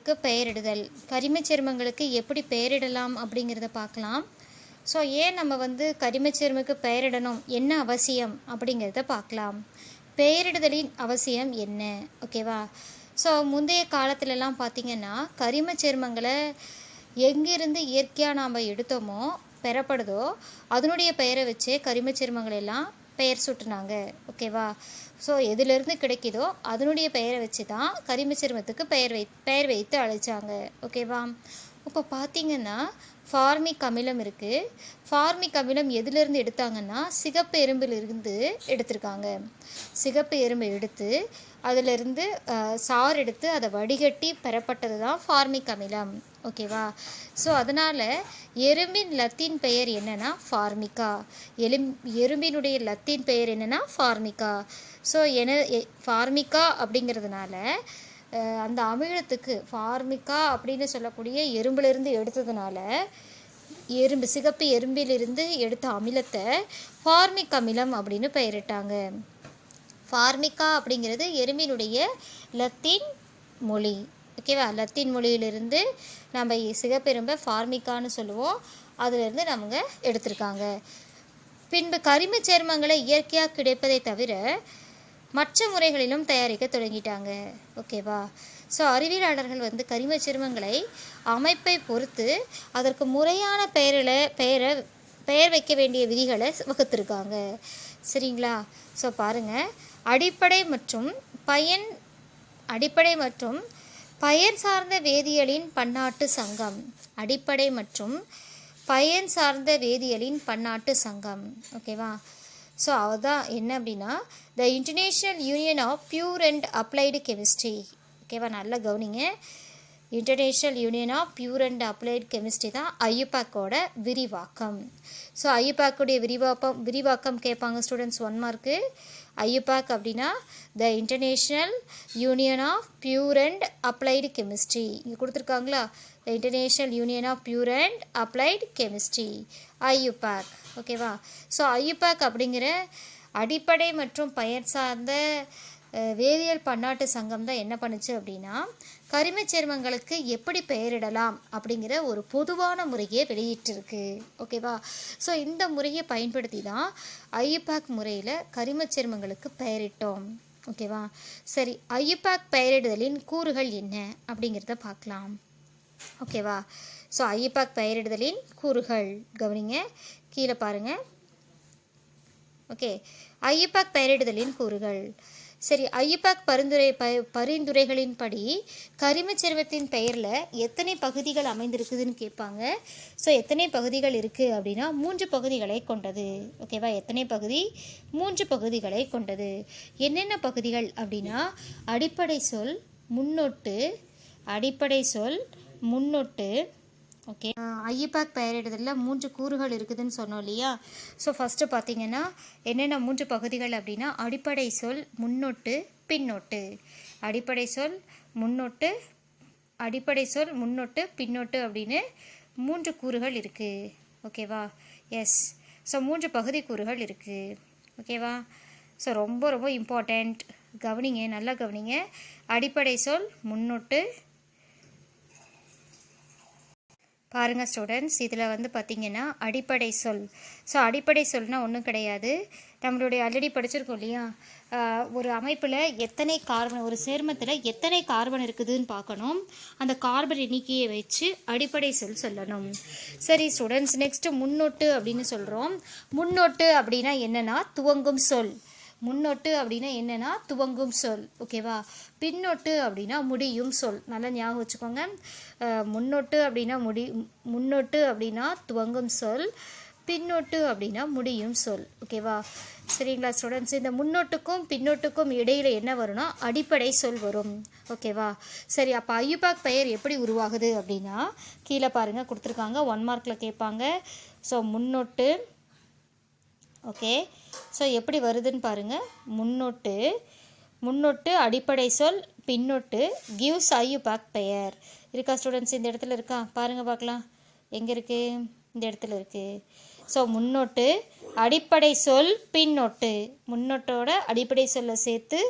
க்கு பெயரிடுதல். கரிமச் சேர்மங்களுக்கு எப்படி பெயரிடலாம் அப்படிங்கிறத பார்க்கலாம். ஸோ ஏன் நம்ம வந்து கரிமச் சேர்மக்கு பெயரிடணும்? என்ன அவசியம் அப்படிங்கிறத பார்க்கலாம். பெயரிடுதலின் அவசியம் என்ன? ஓகேவா ஸோ முந்தைய காலத்துலலாம் பார்த்திங்கன்னா கரிமச் சேர்மங்களை எங்கிருந்து இயற்கையாக நாம் எடுத்தோமோ பெறப்படுதோ அதனுடைய பெயரை வச்சே கரிமச் சேர்மங்கள் எல்லாம் பெயர் சுட்டுனாங்க. ஓகேவா ஸோ எதிலிருந்து கிடைக்குதோ அதனுடைய பெயரை வச்சு தான் கரிம சிரமத்துக்கு பெயர் வை பெயர் வைத்து அழைச்சாங்க. ஓகேவா இப்போ பார்த்தீங்கன்னா ஃபார்மிக் அமிலம் இருக்குது ஃபார்மிக் அமிலம் எதிலிருந்து எடுத்தாங்கன்னா சிகப்பு எறும்பிலிருந்து எடுத்திருக்காங்க. சிகப்பு எறும்பை எடுத்து அதிலிருந்து சார் சாறு எடுத்து அதை வடிகட்டி பெறப்பட்டது தான் ஃபார்மிக் அமிலம். ஓகேவா? ஸோ அதனால் எறும்பின் லத்தீன் பெயர் என்னன்னா ஃபார்மிகா. எலும் எறும்பினுடைய லத்தீன் பெயர் என்னென்னா ஃபார்மிகா. ஸோ என ஃபார்மிகா அப்படிங்கிறதுனால அந்த அமிலத்துக்கு ஃபார்மிக்கா அப்படின்னு சொல்லக்கூடிய எறும்பிலிருந்து எடுத்ததுனால எறும்பு சிகப்பு எறும்பிலிருந்து எடுத்த அமிலத்தை ஃபார்மிக் அமிலம் அப்படின்னு பெயரிட்டாங்க. ஃபார்மிக்கா அப்படிங்கிறது எறும்பினுடைய லத்தீன் மொழி. ஓகேவா லத்தீன் மொழியிலிருந்து நம்ம சிகப்பெரும்பை ஃபார்மிக்கான்னு சொல்லுவோம். அதிலிருந்து நமங்க எடுத்திருக்காங்க. பின்பு கரிம சேர்மங்களை இயற்கையாக கிடைப்பதை தவிர மற்ற முறைகளிலும் தயாரிக்க தொடங்கிட்டாங்க. ஓகேவா ஸோ அறிவியலாளர்கள் வந்து கரிமச் சேர்மங்களை அமைப்பை பொறுத்து அதற்கு முறையான பெயரில் பெயரை பெயர் வைக்க வேண்டிய விதிகளை வகுத்திருக்காங்க. சரிங்களா? ஸோ பாருங்கள் அடிப்படை மற்றும் பயன் அடிப்படை மற்றும் பயன் சார்ந்த வேதியியலின் பன்னாட்டு சங்கம். அடிப்படை மற்றும் பயன் சார்ந்த வேதியியலின் பன்னாட்டு சங்கம். ஓகேவா ஸோ அதுதான் என்ன அப்படின்னா the international union of pure and applied chemistry ஓகேவா நல்லா கவனிங்க. International union of pure and applied chemistry தான் ஐயுபாக்கோட விரிவாக்கம். ஸோ ஐயுபாக்குடைய விரிவாக்கம் விரிவாக்கம் கேட்பாங்க ஸ்டூடெண்ட்ஸ் ஒன் மார்க்கு ஐயுபாக் அப்படின்னா the international union of pure and applied chemistry இங்கே கொடுத்துருக்காங்களா? The international union of pure and applied chemistry IUPAC ஓகேவா? ஸோ ஐயப்பாக் அப்படிங்கிற அடிப்படை மற்றும் பயன் சார்ந்த வேதியியல் பன்னாட்டு சங்கம் தான் என்ன பண்ணுச்சு அப்படின்னா கரிமச் சேர்மங்களுக்கு எப்படி பெயரிடலாம் அப்படிங்கிற ஒரு பொதுவான முறையை வெளியிட்டிருக்கு. ஓகேவா? ஸோ இந்த முறையை பயன்படுத்தி தான் ஐயப்பாக் முறையில் கரிமச் சேர்மங்களுக்கு பெயரிட்டோம். ஓகேவா? சரி ஐயப்பாக் பெயரிடுதலின் கூறுகள் என்ன அப்படிங்கிறத பார்க்கலாம். ஓகேவா? ஸோ ஐயப்பாக் பெயரிடுதலின் கூறுகள் கவனிங்க. கீழே பாருங்கள் ஓகே ஐயப்பாக் பெயரிடுதலின் கூறுகள். சரி ஐயப்பாக் பரிந்துரை ப பரிந்துரைகளின்படி கரிமச் சேர்மத்தின் பெயரில் எத்தனை பகுதிகள் அமைந்திருக்குதுன்னு கேட்பாங்க. ஸோ எத்தனை பகுதிகள் இருக்குது அப்படின்னா மூன்று பகுதிகளை கொண்டது. ஓகேவா எத்தனை பகுதி? மூன்று பகுதிகளை கொண்டது. என்னென்ன பகுதிகள் அப்படின்னா அடிப்படை சொல் முன்னொட்டு அடிப்படை சொல் முன்னொட்டு ஓகே ஐயப்பாக் பெயரிடுதலில் மூன்று கூறுகள் இருக்குதுன்னு சொன்னோம் இல்லையா? ஸோ ஃபஸ்ட்டு பார்த்தீங்கன்னா என்னென்ன மூன்று பகுதிகள் அப்படின்னா அடிப்படை சொல் முன்னொட்டு பின்னொட்டு. அடிப்படை சொல் முன்னொட்டு அடிப்படை சொல் முன்னொட்டு பின்னொட்டு அப்படின்னு மூன்று கூறுகள் இருக்குது ஓகேவா எஸ் ஸோ மூன்று பகுதி கூறுகள் இருக்குது ஓகேவா ஸோ ரொம்ப ரொம்ப இம்பார்ட்டண்ட் கவனிங்க நல்லா கவனிங்க. அடிப்படை சொல் முன்னொட்டு பாருங்கள் ஸ்டூடெண்ட்ஸ் இதில் வந்து பார்த்திங்கன்னா அடிப்படை சொல். ஸோ அடிப்படை சொல்னால் ஒன்றும் கிடையாது. நம்மளுடைய ஆல்ரெடி படிச்சிருக்கோம் இல்லையா? ஒரு அமைப்பில் எத்தனை கார்பன் ஒரு சேர்மத்தில் எத்தனை கார்பன் இருக்குதுன்னு பார்க்கணும். அந்த கார்பன் எண்ணிக்கையை வச்சு அடிப்படை சொல் சொல்லணும். சரி ஸ்டூடெண்ட்ஸ் நெக்ஸ்ட்டு முன்னொட்டு அப்படின்னு சொல்கிறோம் முன்னொட்டு அப்படின்னா என்னென்னா துவங்கும் சொல். முன்னொட்டு அப்படின்னா என்னென்னா துவங்கும் சொல் ஓகேவா? பின்னொட்டு அப்படின்னா முடியும் சொல். நல்லா ஞாபகம் வச்சுக்கோங்க. முன்னொட்டு அப்படின்னா முடி முன்னொட்டு அப்படின்னா துவங்கும் சொல் பின்னொட்டு அப்படின்னா முடியும் சொல் ஓகேவா? சரிங்களா ஸ்டூடெண்ட்ஸ் இந்த முன்னொட்டுக்கும் பின்னொட்டுக்கும் இடையில் என்ன வரும்னா அடிப்படை சொல் வரும் ஓகேவா? சரி அப்போ ஐயுபாக் பெயர் எப்படி உருவாகுது அப்படின்னா கீழே பாருங்கள் கொடுத்துருக்காங்க ஒன் மார்க்கில் கேட்பாங்க. ஸோ முன்னொட்டு ஓகே? ஸோ எப்படி வருதுன்னு பாருங்கள் முன்னொட்டு முன்னொட்டு அடிப்படை சொல் பின்னொட்டு கிவ்ஸ் ஐயு பேக் பெயர் இருக்கா ஸ்டூடெண்ட்ஸ் இந்த இடத்துல இருக்கா? பாருங்கள் பார்க்கலாம். எங்கே இருக்குது இந்த இடத்துல இருக்குது ஸோ முன்னொட்டு அடிப்படை சொல் பின்னொட்டு. முன்னொட்டோட அடிப்படை சொல்லை சேர்த்து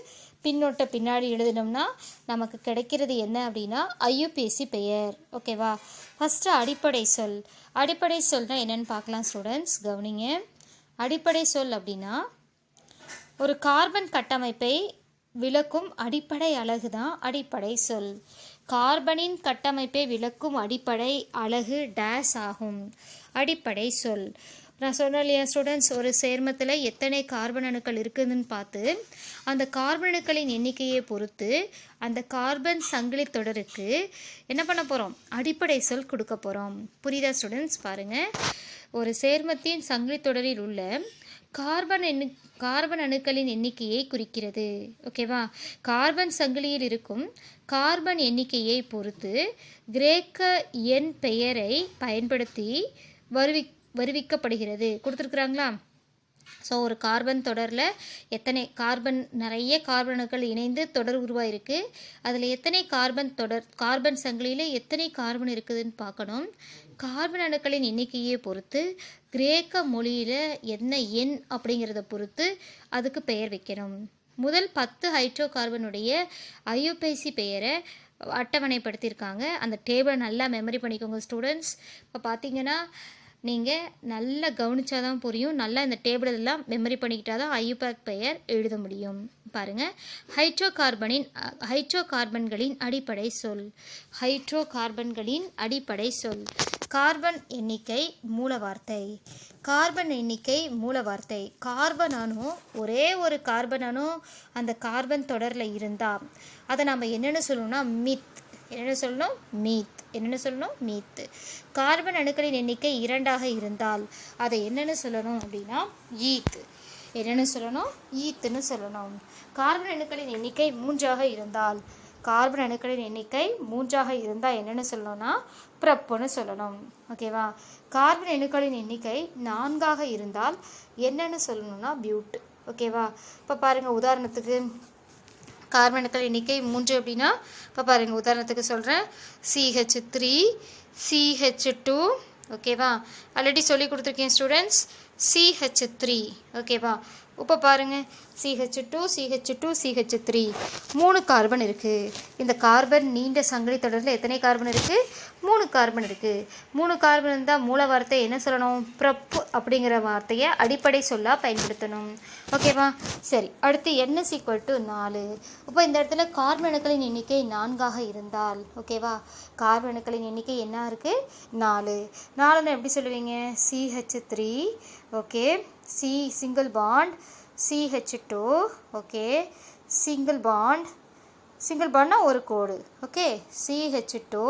பின்னொட்டை பின்னாடி எழுதினோம்னா நமக்கு கிடைக்கிறது என்ன அப்படின்னா ஐயுபிஎஸ்சி பெயர் ஓகேவா ஃபஸ்ட்டு அடிப்படை சொல். அடிப்படை சொல்னால் என்னன்னு பார்க்கலாம் ஸ்டூடெண்ட்ஸ் கவனிங்க. அடிப்படை சொல் அப்படின்னா ஒரு கார்பன் கட்டமைப்பை விளக்கும் அடிப்படை அலகு தான் அடிப்படை சொல். கார்பனின் கட்டமைப்பை விளக்கும் அடிப்படை அலகு டேஸ் ஆகும். அடிப்படை சொல். நான் சொன்னேன் இல்லையா ஸ்டூடெண்ட்ஸ் ஒரு சேர்மத்தில் எத்தனை கார்பன் அணுக்கள் இருக்குதுன்னு பார்த்து அந்த கார்பன் அணுக்களின் எண்ணிக்கையை பொறுத்து அந்த கார்பன் சங்கிலி தொடருக்கு என்ன பண்ண போகிறோம் அடிப்படை சொல் கொடுக்க போகிறோம் புரியுதா ஸ்டூடெண்ட்ஸ் பாருங்கள் ஒரு சேர்மத்தின் சங்கிலி தொடரில் உள்ள கார்பன் எண்ணு கார்பன் அணுக்களின் எண்ணிக்கையை குறிக்கிறது. ஓகேவா கார்பன் சங்கிலியில் இருக்கும் கார்பன் எண்ணிக்கையை பொறுத்து கிரேக்க எண் பெயரை பயன்படுத்தி வருவி வருவிக்கப்படுகிறது. கொடுத்துருக்குறாங்களா? ஸோ ஒரு கார்பன் தொடரில் எத்தனை கார்பன் நிறைய கார்பன் அணுக்கள் இணைந்து தொடர் உருவாயிருக்கு. அதில் எத்தனை கார்பன் தொடர் கார்பன் சங்கிலியில் எத்தனை கார்பன் இருக்குதுன்னு பார்க்கணும். கார்பன் அணுக்களின் எண்ணிக்கையை பொறுத்து கிரேக்க மொழியில் என்ன எண் அப்படிங்கிறத பொறுத்து அதுக்கு பெயர் வைக்கணும். முதல் பத்து ஹைட்ரோ கார்பனுடைய ஐயோபேசி பெயரை அட்டவணைப்படுத்தியிருக்காங்க. அந்த டேபிளை நல்லா மெமரி பண்ணிக்கோங்க ஸ்டூடெண்ட்ஸ் இப்போ பார்த்தீங்கன்னா நீங்கள் நல்லா கவனிச்சா தான் புரியும். நல்லா இந்த டேபிள் எல்லாம் மெமரி பண்ணிக்கிட்டால் தான் ஐயூபேக் பெயர் எழுத முடியும். பாருங்கள் ஹைட்ரோ கார்பனின் ஹைட்ரோ கார்பன்களின் அடிப்படை சொல். ஹைட்ரோ கார்பன்களின் அடிப்படை சொல். கார்பன் எண்ணிக்கை மூல வார்த்தை கார்பன் எண்ணிக்கை மூல வார்த்தை கார்பன் அணு ஒரே ஒரு கார்பன் அணு அந்த கார்பன் தொடரில் இருந்தால் அதை நம்ம என்னென்னு சொல்லணும்னா மித். என்னென்ன சொல்லணும் மீத். என்னென்ன சொல்லணும் மீத்து கார்பன் அணுக்களின் எண்ணிக்கை இரண்டாக இருந்தால் அதை என்னென்னு சொல்லணும் அப்படின்னா ஈத். என்னென்னு சொல்லணும்? ஈத்துன்னு சொல்லணும். கார்பன் அணுக்களின் எண்ணிக்கை மூன்றாக இருந்தால் கார்பன் அணுக்களின் எண்ணிக்கை மூன்றாக இருந்தால் என்னென்னு சொல்லணும்னா ப்ரப்புன்னு சொல்லணும். ஓகேவா கார்பன் அணுக்களின் எண்ணிக்கை நான்காக இருந்தால் என்னென்னு சொல்லணும்னா பியூட் ஓகேவா இப்போ பாருங்கள் உதாரணத்துக்கு கார்பனுக்கள் எண்ணிக்கை மூன்று அப்படின்னா இப்போ பாருங்கள் உதாரணத்துக்கு சொல்கிறேன் C H three C H two ஓகேவா ஆல்ரெடி சொல்லி கொடுத்துருக்கேன் ஸ்டூடெண்ட்ஸ் சிஹெச் த்ரீ ஓகேவா இப்போ பாருங்கள் C H two C H two C H three மூணு கார்பன் இருக்குது இந்த கார்பன் நீண்ட சங்கிலி தொடரில் எத்தனை கார்பன் இருக்குது மூணு கார்பன் இருக்குது மூணு கார்பன் இருந்தால் மூல வார்த்தை என்ன சொல்லணும்? ப்ரப் அப்படிங்கிற வார்த்தையை அடிப்படை சொல்லாக பயன்படுத்தணும். ஓகேவா சரி அடுத்து என்ன ஈக்குவல் டு நாலு. இப்போ இந்த இடத்துல கார்பனுக்களின் எண்ணிக்கை நான்காக இருந்தால் ஓகேவா கார்பனுக்களின் எண்ணிக்கை என்ன இருக்குது நாலு. நாலுன்னு எப்படி சொல்லுவீங்க? C H three okay C single bond C H two okay single bond single ஒரு கோடு okay C H two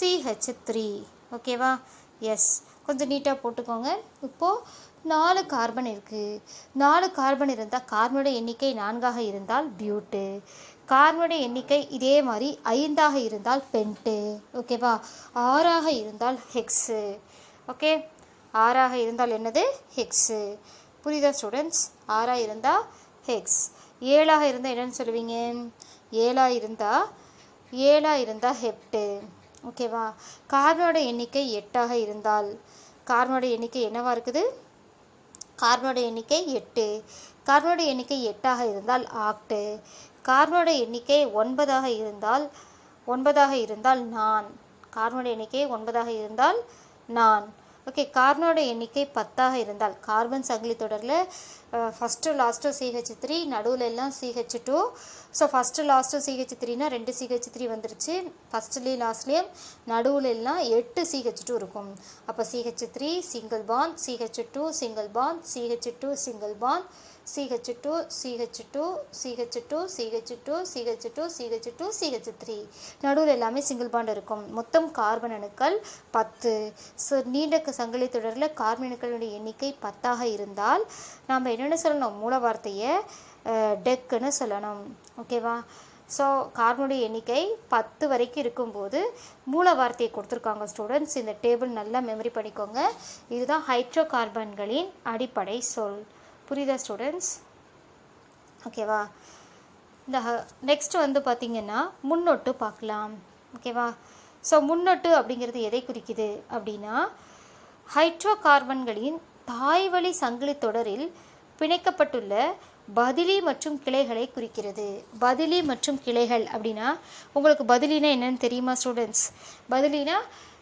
C H three ஓகேவா எஸ் கொஞ்சம் நீட்டாக போட்டுக்கோங்க. இப்போது நாலு கார்பன் இருக்குது நாலு கார்பன் இருந்தால் கார்பனோட எண்ணிக்கை நான்காக இருந்தால் பியூட்டு கார்பனோட எண்ணிக்கை இதே மாதிரி ஐந்தாக இருந்தால் பென்ட்டு ஓகேவா ஆறாக இருந்தால் ஹெக்ஸு ஓகே ஆறாக இருந்தால் என்னது? ஹெக்ஸு புரியுதா ஸ்டூடெண்ட்ஸ் ஆறாக இருந்தால் ஹெக்ஸ் ஏழாக இருந்தால் என்னன்னு சொல்லுவீங்க? ஏழாக இருந்தால் ஏழாக இருந்தால் ஹெப்ட்டு ஓகேவா கார்பனோட எண்ணிக்கை எட்டாக இருந்தால் கார்பனோட எண்ணிக்கை என்னவாக இருக்குது? கார்பனோட எண்ணிக்கை எட்டு. கார்பனோட எண்ணிக்கை எட்டாக இருந்தால் ஆக்டு கார்பனோட எண்ணிக்கை ஒன்பதாக இருந்தால் ஒன்பதாக இருந்தால் நான். கார்பனோட எண்ணிக்கை ஒன்பதாக இருந்தால் நான். ஓகே கார்பனோட எண்ணிக்கை பத்தாக இருந்தால் கார்பன் சங்கிலி தொடரில் ஃபஸ்ட்டு லாஸ்ட்டு சிஹெச் த்ரீ நடுவில் எல்லாம் C H two so first last C H த்ரீனா ரெண்டு சிஹெச் த்ரீ வந்துருச்சு. ஃபஸ்ட்லேயும் லாஸ்ட்லேயும் நடுவில் எல்லாம் எட்டு சிஹெச் டூ இருக்கும். அப்போ C H three single bond C H two single bond C H two single bond C H two C H two C H two C H two C H two C H two C H three நடுவில் எல்லாமே single bond இருக்கும். மொத்தம் carbon அணுக்கள் பத்து. So நீண்ட சங்கிலி தொடரில் carbon அணுக்களுடைய எண்ணிக்கை பத்தாக இருந்தால் நாம் என்னென்ன சொல்லணும்? மூல வார்த்தையை டெக்குன்னு சொல்லணும். ஓகேவா ஸோ கார்பனுடைய எண்ணிக்கை பத்து வரைக்கும் இருக்கும்போது மூல வார்த்தையை கொடுத்துருக்காங்க ஸ்டூடெண்ட்ஸ் இந்த டேபிள் நல்லா மெமரி பண்ணிக்கோங்க. இதுதான் ஹைட்ரோ கார்பன்களின் அடிப்படை சொல். புரியுதா ஸ்டூடெண்ட்ஸ் ஓகேவா இந்த நெக்ஸ்ட் வந்து பார்த்திங்கன்னா முன்னொட்டு பார்க்கலாம். ஓகேவா ஸோ முன்னொட்டு அப்படிங்கிறது எதை குறிக்குது அப்படின்னா ஹைட்ரோ கார்பன்களின் தாய்வழி சங்கிலி தொடரில் பிணைக்கப்பட்டுள்ள பதிலி மற்றும் கிளைகளை குறிக்கிறது. பதிலி மற்றும் கிளைகள் அப்படின்னா உங்களுக்கு பதிலினா என்னன்னு தெரியுமா ஸ்டூடெண்ட்ஸ் பதிலினா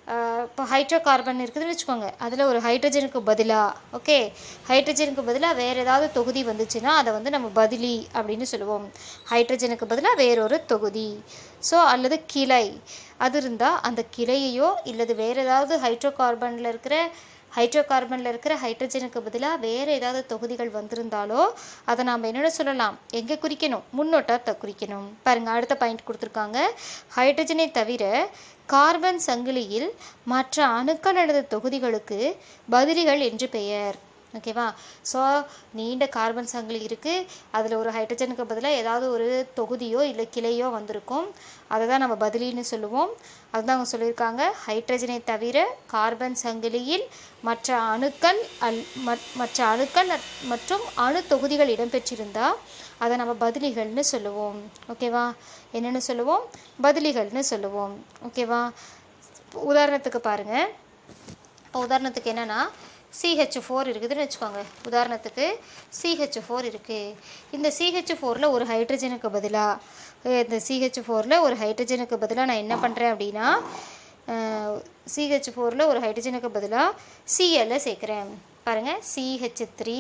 இப்போ ஹைட்ரோ கார்பன் இருக்குதுன்னு வச்சுக்கோங்க. அதில் ஒரு ஹைட்ரஜனுக்கு பதிலாக ஓகே ஹைட்ரஜனுக்கு பதிலாக வேறு ஏதாவது தொகுதி வந்துச்சுன்னா அதை வந்து நம்ம பதிலி அப்படின்னு சொல்லுவோம். ஹைட்ரஜனுக்கு பதிலாக வேறொரு தொகுதி. ஸோ அல்லது கிளை. அது இருந்தால் அந்த கிளையையோ இல்லது வேறு ஏதாவது ஹைட்ரோ கார்பனில் இருக்கிற ஹைட்ரோ கார்பனில் இருக்கிற ஹைட்ரஜனுக்கு பதிலாக வேறு ஏதாவது தொகுதிகள் வந்திருந்தாலோ அதை நாம் என்னென்ன சொல்லலாம். எங்கே குறிக்கணும்? முன்னோட்டத்தை குறிக்கணும். பாருங்கள் அடுத்த பாயிண்ட் கொடுத்துருக்காங்க. ஹைட்ரஜனை தவிர கார்பன் சங்கிலியில் மற்ற அணுக்கள் அல்லது தொகுதிகளுக்கு பதிலிகள் என்று பெயர். ஓகேவா ஸோ நீண்ட கார்பன் சங்கிலி இருக்குது அதில் ஒரு ஹைட்ரஜனுக்கு பதிலாக ஏதாவது ஒரு தொகுதியோ இல்லை கிளையோ வந்திருக்கும். அதை தான் நம்ம பதிலின்னு சொல்லுவோம். அதுதான் அவங்க சொல்லியிருக்காங்க. ஹைட்ரஜனை தவிர கார்பன் சங்கிலியில் மற்ற அணுக்கள் அல் மற்ற அணுக்கள் மற்றும் அணு தொகுதிகள் இடம்பெற்றிருந்தால் அதை நம்ம பதிலிகள்னு சொல்லுவோம். ஓகேவா என்னென்னு சொல்லுவோம்? பதிலிகள்னு சொல்லுவோம். ஓகேவா உதாரணத்துக்கு பாருங்கள் இப்போ உதாரணத்துக்கு என்னென்னா சிஹெச் ஃபோர் இருக்குதுன்னு வச்சுக்கோங்க. உதாரணத்துக்கு சிஹெச் ஃபோர் இருக்குது இந்த சிஹெச் ஃபோரில் ஒரு ஹைட்ரஜனுக்கு பதிலாக இந்த சிஹெச் ஃபோரில் ஒரு ஹைட்ரஜனுக்கு பதிலாக நான் என்ன பண்ணுறேன் அப்படின்னா சிஹெச் ஃபோரில் ஒரு ஹைட்ரஜனுக்கு பதிலாக சிஎல்ல சேர்க்குறேன். பாருங்கள் சிஹெச் த்ரீ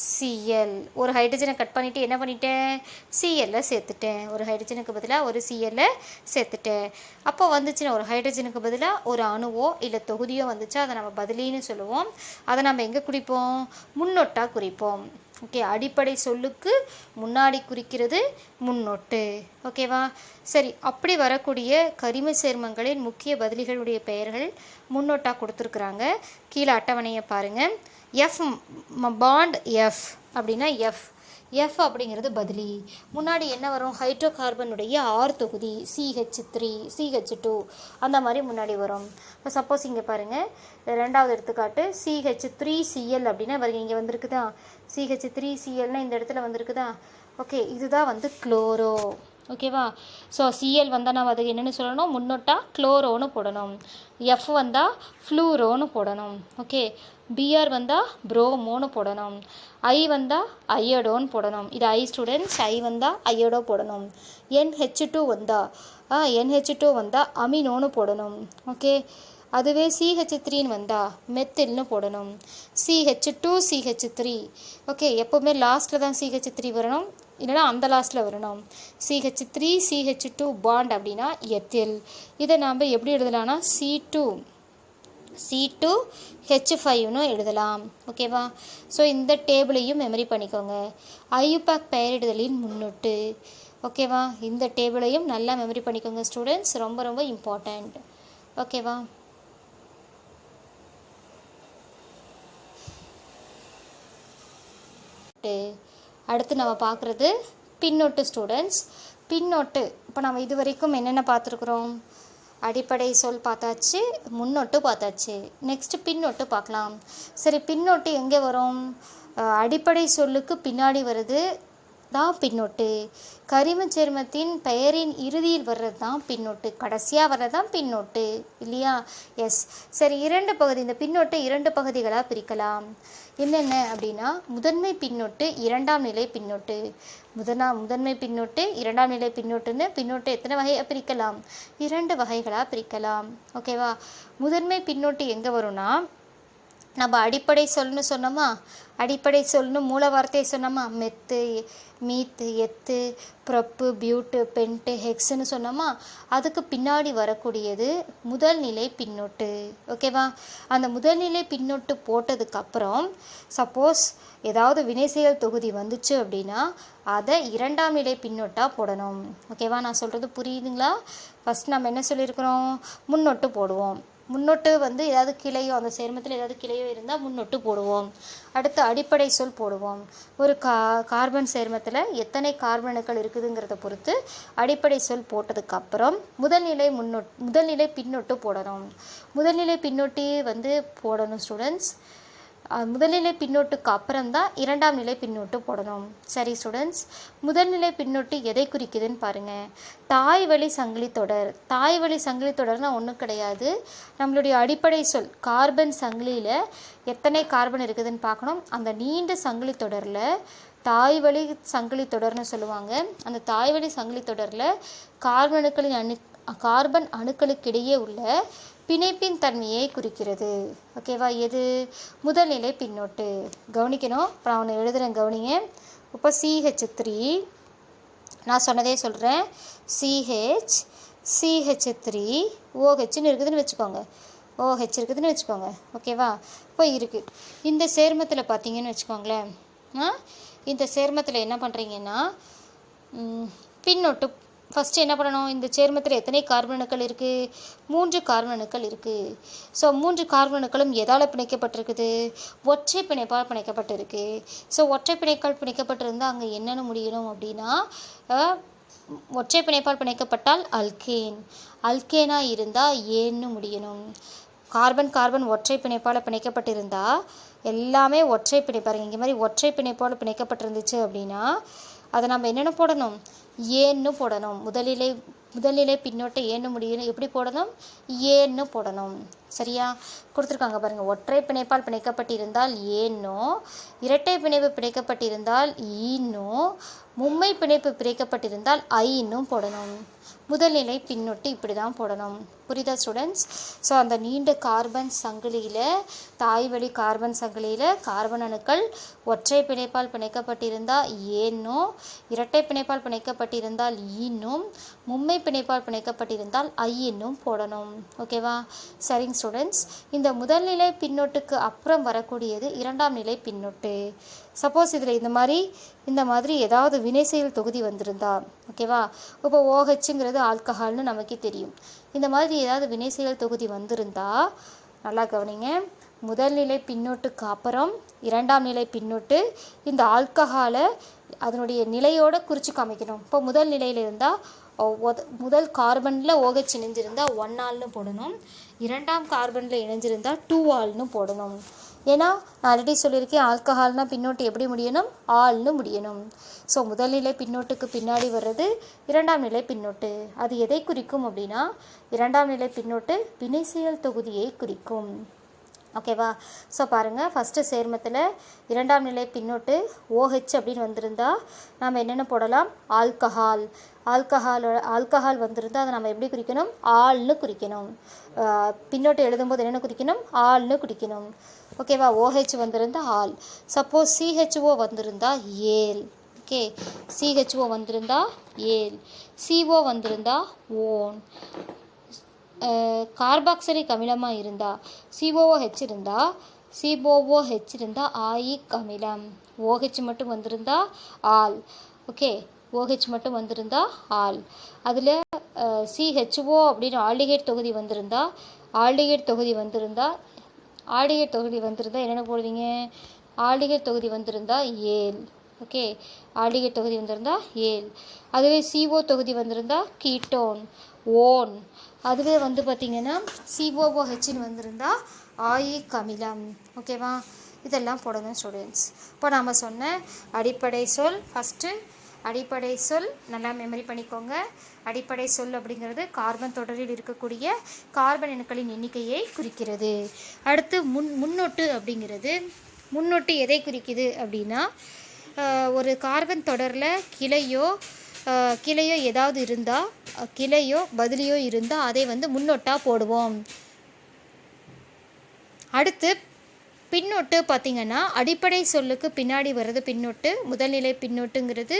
சிஎல் ஒரு ஹைட்ரஜனை கட் பண்ணிவிட்டு என்ன பண்ணிட்டேன்? சிஎல்ல சேர்த்துட்டேன். ஒரு ஹைட்ரஜனுக்கு பதிலாக ஒரு சிஎல்ல சேர்த்துட்டேன். அப்போ வந்துச்சுன்னா ஒரு ஹைட்ரஜனுக்கு பதிலாக ஒரு அணுவோ இல்லை தொகுதியோ வந்துச்சா அதை நம்ம பதிலின்னு சொல்லுவோம். அதை நம்ம எங்கே குறிப்போம்? முன்னொட்டாக குறிப்போம். ஓகே அடிப்படை சொல்லுக்கு முன்னாடி குறிக்கிறது முன்னொட்டு. ஓகேவா? சரி அப்படி வரக்கூடிய கரிம சேர்மங்களின் முக்கிய பதிலிகளுடைய பெயர்கள் முன்னொட்டாக கொடுத்துருக்குறாங்க. கீழே அட்டவணையை பாருங்கள் எஃப் பாண்ட் எஃப் அப்படின்னா எஃப் எஃப் அப்படிங்கிறது பதிலி. முன்னாடி என்ன வரும்? ஹைட்ரோ கார்பனுடைய ஆர் தொகுதி C H three C H two அந்த மாதிரி முன்னாடி வரும். இப்போ சப்போஸ் இங்கே பாருங்கள் ரெண்டாவது எடுத்துக்காட்டு சிஹெச் த்ரீ சிஎல் அப்படின்னா பாருங்க இங்கே வந்திருக்குதா? சிஹெச் த்ரீ சிஎல்னால் இந்த இடத்துல வந்திருக்குதா? ஓகே இதுதான் வந்து குளோரோ ஓகேவா? ஸோ சிஎல் வந்தால் நம்ம அதுக்கு என்னென்னு சொல்லணும்? முன்னோட்டா குளோரோன்னு போடணும். எஃப் வந்தால் ஃப்ளூரோன்னு போடணும். ஓகே பிஆர் வந்தால் ப்ரோமோன்னு போடணும். ஐ வந்தால் ஐயடோன்னு போடணும். இது ஐ ஸ்டூடெண்ட்ஸ் ஐ வந்தால் ஐயடோ போடணும். என்ஹெச் டூ வந்தால் என்ஹெச் டூ வந்தால் அமினோன்னு போடணும். ஓகே அதுவே சிஹெச் த்ரீன்னு வந்தால் மெத்தில்னு போடணும். C H two C H three okay எப்போவுமே லாஸ்ட்டில் தான் சிஹெச் த்ரீ வரணும். இல்லைனா அந்த லாஸ்ட்டில் வரணும். C H three C H two bond அப்படின்னா எத்தில். இதை நாம் எப்படி எழுதலாம்னா C two C two H ஃபைவ்னு எழுதலாம். ஓகேவா ஸோ இந்த டேபிளையும் மெமரி பண்ணிக்கோங்க. ஐயுபேக் பெயரிடுதலின் முன்னொட்டு. ஓகேவா இந்த டேபிளையும் நல்லா மெமரி பண்ணிக்கோங்க ஸ்டூடெண்ட்ஸ் ரொம்ப ரொம்ப இம்பார்ட்டண்ட் ஓகேவா அடுத்து நம்ம பார்க்குறது பின்னொட்டு ஸ்டூடெண்ட்ஸ் பின்னொட்டு இப்போ நம்ம இது வரைக்கும் என்னென்ன பார்த்துருக்குறோம்? அடிப்படை சொல் பார்த்தாச்சு முன்னொட்டு பார்த்தாச்சு. நெக்ஸ்ட் பின்னொட்டு பார்க்கலாம். சரி பின்னொட்டு எங்கே வரும்? அடிப்படை சொல்லுக்கு பின்னாடி வருது தான் பின்னொட்டு. கரிம சேர்மத்தின் பெயரின் இறுதியில் வர்றது தான் பின்னொட்டு. கடைசியாக வர்றது தான் பின்னொட்டு. இல்லையா? எஸ் சரி இரண்டு பகுதி. இந்த பின்னொட்டை இரண்டு பகுதிகளாக பிரிக்கலாம். என்னென்ன அப்படின்னா முதன்மை பின்னொட்டு இரண்டாம் நிலை பின்னொட்டு. முதனா முதன்மை பின்னொட்டு இரண்டாம் நிலை பின்னொட்டுன்னு பின்னொட்டு எத்தனை வகையாக பிரிக்கலாம்? இரண்டு வகைகளாக பிரிக்கலாம். ஓகேவா முதன்மை பின்னொட்டு எங்கே வரும்னா நம்ம அடிப்படை சொல்னு சொன்னோமா? அடிப்படை சொல்னு மூல வார்த்தையை சொன்னோமா? மெத்து மீத்து எத்து ப்ரப்பு பியூட்டு பென்ட்டு ஹெக்ஸுன்னு சொன்னோமா? அதுக்கு பின்னாடி வரக்கூடியது முதல் நிலை பின்னொட்டு. ஓகேவா அந்த முதல் நிலை பின்னொட்டு போட்டதுக்கப்புறம் சப்போஸ் ஏதாவது வினைசெயல் தொகுதி வந்துச்சு அப்படின்னா அதை இரண்டாம் நிலை பின்னொட்டாக போடணும். ஓகேவா நான் சொல்கிறது புரியுதுங்களா? ஃபஸ்ட் நம்ம என்ன சொல்லியிருக்கிறோம்? முன்னொட்டு போடுவோம். முன்னொட்டு வந்து ஏதாவது கிளையோ அந்த சேர்மத்தில் ஏதாவது கிளையோ இருந்தால் முன்னொட்டு போடுவோம். அடுத்து அடிப்படை சொல் போடுவோம். ஒரு கா கார்பன் சேர்மத்தில் எத்தனை கார்பனுக்கள் இருக்குதுங்கிறத பொறுத்து அடிப்படை சொல் போட்டதுக்கப்புறம் முதல்நிலை முன்னொட் முதல்நிலை பின்னொட்டு போடணும். முதல்நிலை பின்னொட்டி வந்து போடணும் ஸ்டூடெண்ட்ஸ் முதல்நிலை பின்னோட்டுக்கு அப்புறம் தான் இரண்டாம் நிலை பின்னோட்டு போடணும். சரி ஸ்டூடெண்ட்ஸ் முதல்நிலை பின்னோட்டு எதை குறிக்குதுன்னு பாருங்கள் தாய் வழி சங்கிலி தொடர். தாய் வழி சங்கிலி தொடர்னால் ஒன்றும் கிடையாது. நம்மளுடைய அடிப்படை சொல் கார்பன் சங்கிலியில் எத்தனை கார்பன் இருக்குதுன்னு பார்க்கணும். அந்த நீண்ட சங்கிலி தொடரில் தாய்வழி சங்கிலி தொடர்னு சொல்லுவாங்க. அந்த தாய்வழி சங்கிலி தொடரில் கார்பன் அணுக்களின் அணு கார்பன் அணுக்களுக்கிடையே உள்ள பிணைப்பின் தன்மையை குறிக்கிறது. ஓகேவா எது? முதல்நிலை பின்னொட்டு. கவனிக்கணும். அப்புறம் அவனை எழுதுகிறேன் கவனிங்க. இப்போ சிஹெச் த்ரீ நான் சொன்னதே சொல்கிறேன் சிஹெச் சிஹெச் த்ரீ ஓஹெச்னு இருக்குதுன்னு வச்சுக்கோங்க. ஓஹெச் இருக்குதுன்னு வச்சுக்கோங்க. ஓகேவா இப்போ இருக்குது இந்த சேர்மத்தில் பார்த்தீங்கன்னு வச்சுக்கோங்களேன். ஆ? இந்த சேர்மத்தில் என்ன பண்ணுறீங்கன்னா பின்னொட்டு ஃபஸ்ட்டு என்ன பண்ணணும்? இந்த சேர்மத்தில் எத்தனை கார்பன் அணுக்கள் இருக்குது மூன்று கார்பன் அணுக்கள் இருக்குது ஸோ மூன்று கார்பன் அணுக்களும் எதால் பிணைக்கப்பட்டிருக்குது? ஒற்றை பிணைப்பால் பிணைக்கப்பட்டிருக்கு. ஸோ ஒற்றை பிணைக்கால் பிணைக்கப்பட்டிருந்தால் அங்கே என்னென்ன முடியணும் அப்படின்னா ஒற்றை பிணைப்பால் பிணைக்கப்பட்டால் அல்கேன் அல்கேனாக இருந்தால் ஏன்னு முடியணும். கார்பன் கார்பன் ஒற்றை பிணைப்பால் பிணைக்கப்பட்டிருந்தா எல்லாமே ஒற்றை பிணைப்பாருங்க இங்கே மாதிரி ஒற்றை பிணைப்பால் பிணைக்கப்பட்டிருந்துச்சு அப்படின்னா அதை நம்ம என்னென்ன போடணும்? ஏன்னு போடணும். முதலிலை முதல்நிலை பின்னோட்ட ஏன்னு முடியும் எப்படி போடணும்? ஏன்னு போடணும். சரியா? கொடுத்துருக்காங்க பாருங்கள் ஒற்றை பிணைப்பால் பிணைக்கப்பட்டிருந்தால் ஏனோ இரட்டை பிணைப்பு பிணைக்கப்பட்டிருந்தால் ஈனோ மும்மை பிணைப்பு பிணைக்கப்பட்டிருந்தால் ஐன்னும் போடணும். முதல்நிலை பின்னொட்டு இப்படி தான் போடணும். புரியுதா ஸ்டூடெண்ட்ஸ் ஸோ அந்த நீண்ட கார்பன் சங்கிலியில் தாய்வழி கார்பன் சங்கிலியில் கார்பன் அணுக்கள் ஒற்றை பிணைப்பால் பிணைக்கப்பட்டிருந்தால் ஏன்னோ இரட்டை பிணைப்பால் பிணைக்கப்பட்டிருந்தால் ஈன்னும் மும்மை பிணைப்பால் பிணைக்கப்பட்டிருந்தால் ஐ இன்னும் போடணும் ஓகேவா சரிங்க ஸ்டூடெண்ட்ஸ் இந்த முதல்நிலை பின்னொட்டுக்கு அப்புறம் வரக்கூடியது இரண்டாம் நிலை பின்னொட்டு. சப்போஸ் இதில் இந்த மாதிரி இந்த மாதிரி ஏதாவது வினைசெயல் தொகுதி வந்திருந்தா ஓகேவா இப்போ ஓஹெச்ங்கிறது ஆல்கஹால்னு நமக்கே தெரியும். இந்த மாதிரி ஏதாவது வினைசெயல் தொகுதி வந்திருந்தா நல்லா கவனிங்க. முதல்நிலை பின்னொட்டுக்கு அப்புறம் இரண்டாம் நிலை பின்னொட்டு இந்த ஆல்கஹாலை அதனுடைய நிலையோட குறித்து காமிக்கணும். இப்போ முதல் நிலையில் இருந்தால் முதல் கார்பனில் OH இணைஞ்சிருந்தால் ஒன் ஆல்னு போடணும். இரண்டாம் கார்பனில் இணைஞ்சிருந்தால் டூ ஆல்னு போடணும். ஏன்னா நான் ஆல்ரெடி சொல்லியிருக்கேன் ஆல்கஹால்னால் பின்னோட்டு எப்படி முடியணும்? ஆல்னு முடியணும். ஸோ முதல்நிலை பின்னோட்டுக்கு பின்னாடி வர்றது இரண்டாம் நிலை பின்னோட்டு. அது எதை குறிக்கும் அப்படின்னா இரண்டாம் நிலை பின்னோட்டு வினைசெயல் தொகுதியை குறிக்கும். ஓகேவா? ஸோ பாருங்கள் ஃபஸ்ட்டு சேர்மத்தில் இரண்டாம் நிலை பின்னோட்டு ஓஹெச் அப்படின்னு வந்திருந்தால் நம்ம என்னென்ன போடலாம்? ஆல்கஹால் ஆல்கஹாலோட ஆல்கஹால் வந்திருந்தால் அதை நம்ம எப்படி குறிக்கணும்? ஆள்னு குறிக்கணும். பின்னோட்டு எழுதும்போது என்னென்ன குறிக்கணும்? ஆள்னு குறிக்கணும். ஓகேவா? ஓஹெச் வந்திருந்தால் ஆல் சப்போஸ் சிஹெச்ஓ வந்திருந்தால் ஏல். ஓகே? சிஹெச்ஓ வந்திருந்தால் ஏல். சிஓ வந்திருந்தா ஓன். கார்பாக்சரிக் அமிலமாக இருந்தால் சிஓஓஹெச் இருந்தால் சிஓஓஹெச் இருந்தால் ஆயிக் அமிலம். ஓஹெச் மட்டும் வந்திருந்தா ஆல். ஓகே? ஓஹெச் மட்டும் வந்திருந்தா ஆல். அதில் சிஹெச்ஓ அப்படின்னு ஆல்டிகேட் தொகுதி வந்திருந்தா ஆல்டிகேட் தொகுதி வந்திருந்தா ஆல்டிகேட் தொகுதி வந்திருந்தா என்னென்ன போடுவீங்க? ஆல்டிகேட் தொகுதி வந்திருந்தா ஏல். ஓகே? ஆல்டிகேட் தொகுதி வந்திருந்தா ஏல். அதுவே சிஓ தொகுதி வந்திருந்தா கீட்டோன். ஓன். அதுவே வந்து பார்த்திங்கன்னா சிஓஓஹெச்னு வந்திருந்தா ஆயிக் அமிலம் ஓகேவா இதெல்லாம் போடணும் ஸ்டூடெண்ட்ஸ் இப்போ நாம் சொன்ன அடிப்படை சொல் ஃபஸ்ட்டு அடிப்படை சொல் நல்லா மெமரி பண்ணிக்கோங்க. அடிப்படை சொல் அப்படிங்கிறது கார்பன் தொடரில் இருக்கக்கூடிய கார்பன் அணுக்களின் எண்ணிக்கையை குறிக்கிறது. அடுத்து முன் முன்னொட்டு அப்படிங்கிறது. முன்னொட்டு எதை குறிக்குது அப்படின்னா ஒரு கார்பன் தொடரில் கிளையோ கிளையோ ஏதாவது இருந்தால் கிளையோ பதிலியோ இருந்தால் அதை வந்து முன்னொட்டாக போடுவோம். அடுத்து பின்னொட்டு பார்த்திங்கன்னா அடிப்படை சொல்லுக்கு பின்னாடி வர்றது பின்னொட்டு முதல்நிலை பின்னொட்டுங்கிறது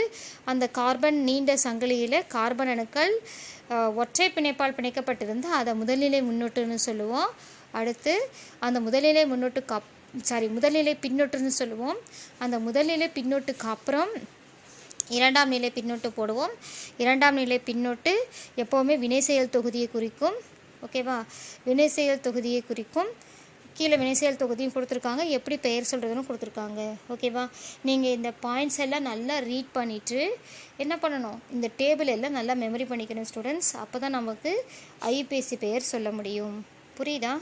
அந்த கார்பன் நீண்ட சங்கிலியில் கார்பன் அணுக்கள் ஒற்றை பிணைப்பால் பிணைக்கப்பட்டிருந்தால் அதை முதல்நிலை முன்னொட்டுன்னு சொல்லுவோம். அடுத்து அந்த முதல்நிலை முன்னொட்டுக்கு அப் சாரி முதல்நிலை பின்னொட்டுன்னு சொல்லுவோம். அந்த முதல்நிலை பின்னொட்டுக்கு அப்புறம் இரண்டாம் நிலை பின்னொட்டு போடுவோம். இரண்டாம் நிலை பின்னொட்டு எப்போவுமே வினை செயல் தொகுதியை குறிக்கும். ஓகேவா வினை செயல் தொகுதியை குறிக்கும். கீழே வினைசெயல் தொகுதியும் கொடுத்துருக்காங்க. எப்படி பெயர் சொல்கிறதுன்னு கொடுத்துருக்காங்க. ஓகேவா நீங்கள் இந்த பாயிண்ட்ஸ் எல்லாம் நல்லா ரீட் பண்ணிவிட்டு என்ன பண்ணணும்? இந்த டேபிள் எல்லாம் நல்லா மெமரி பண்ணிக்கணும் ஸ்டூடெண்ட்ஸ் அப்போ தான் நமக்கு ஐபிஎஸ்சி பெயர் சொல்ல முடியும். புரியுதா?